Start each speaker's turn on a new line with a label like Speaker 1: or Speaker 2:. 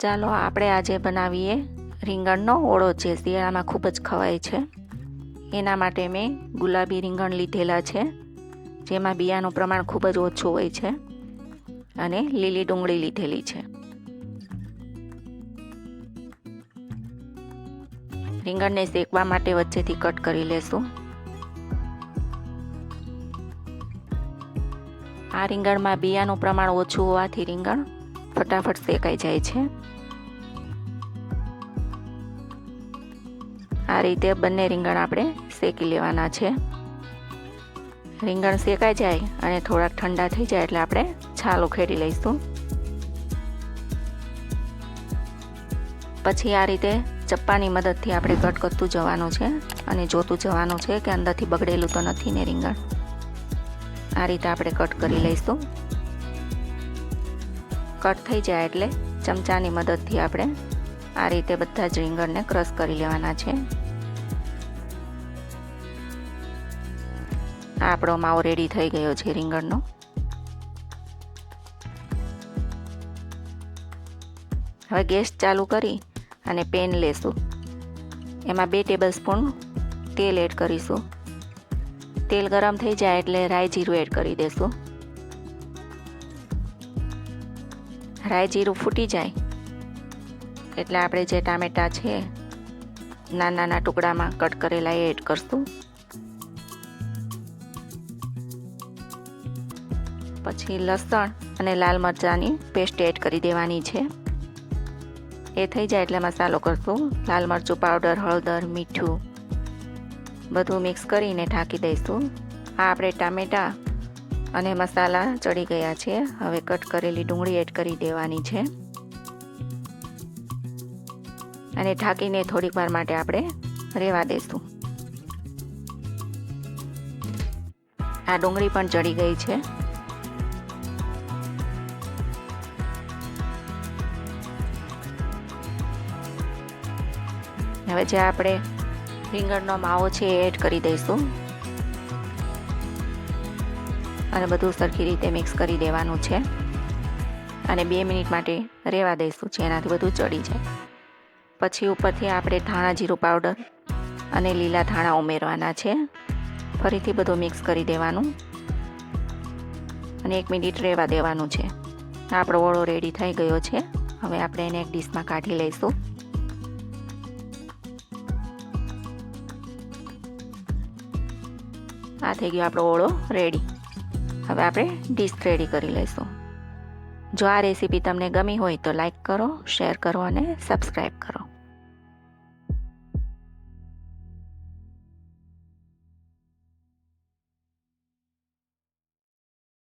Speaker 1: ચાલો આપણે આજે બનાવીએ રીંગણનો ઓળો જે શિયાળામાં ખૂબ જ ખવાય છે. એના માટે મેં ગુલાબી રીંગણ લીધેલા છે, જેમાં બિયાનું પ્રમાણ ખૂબ જ ઓછું હોય છે અને લીલી ડુંગળી લીધેલી છે. રીંગણને શેકવા માટે વચ્ચેથી કટ કરી લેશું. આ રીંગણમાં બિયાનું પ્રમાણ ઓછું હોવાથી રીંગણ ફટાફટ શેકાઈ જાય છે. આ રીતે બંને રીંગણ આપણે શેકી લેવાના છે. રીંગણ શેકાઈ જાય અને થોડાક ઠંડા થઈ જાય એટલે આપણે છાલ ઉખેડી લઈશું. પછી આ રીતે ચપ્પાની મદદથી આપણે કટ કરતું જવાનું છે અને જોતું જવાનું છે કે અંદરથી બગડેલું તો નથી ને રીંગણ. આ રીતે આપણે કટ કરી લઈશું. કટ થઈ જાય એટલે ચમચાની મદદથી આપણે આ રીતે બધા જ રીંગણને ક્રશ કરી લેવાના છે. આપણો માવો રેડી થઈ ગયો છે રીંગણનો. હવે ગેસ ચાલુ કરી અને પેન લેશું. એમાં બે ટેબલ સ્પૂન તેલ એડ કરીશું. તેલ ગરમ થઈ જાય એટલે રાઈ જીરું એડ કરી દેશું. રાઈ જીરું ફૂટી જાય. એટલે આપણે જે ટામેટા છે નાના નાના ટુકડામાં કટ કરેલા એ એડ કરશું. પછી લસણ અને લાલ મરચાંની પેસ્ટ એડ કરી દેવાની છે. એ થઈ જાય એટલે મસાલો કરશું. લાલ મરચું પાવડર, હળદર, મીઠું બધું મિક્સ કરીને ઢાંકી દઈશું. આ આપણે ટામેટા અને મસાલા ચડી ગયા છે. હવે કટ કરેલી ડુંગળી એડ કરી દેવાની છે. અને ઢાંકીને થોડીક વાર માટે આપણે રેવા દઈશું આ ડુંગળી પણ ચડી ગઈ છે. હવે જે આપણે રીંગણનો માવો છે એ એડ કરી દઈશું. અને બધું સરખી રીતે મિક્સ કરી દેવાનું છે. અને બે મિનિટ માટે રહેવા દઈશું જેનાથી બધું ચડી જાય. પછી ઉપરથી આપણે ધાણા જીરું પાવડર અને લીલા ધાણા ઉમેરવાના છે. ફરીથી બધું મિક્સ કરી દેવાનું. અને એક મિનિટ રહેવા દેવાનું છે. આપણો ઓળો રેડી થઈ ગયો છે. હવે આપણે એને એક ડીશમાં કાઢી લઈશું. આ થઈ ગયો આપણો ઓળો રેડી હવે આપણે ડીશ રેડી કરી લઈશું. જો આ રેસીપી તમને ગમી હોય તો લાઈક કરો શેર કરો અને સબસ્ક્રાઈબ કરો.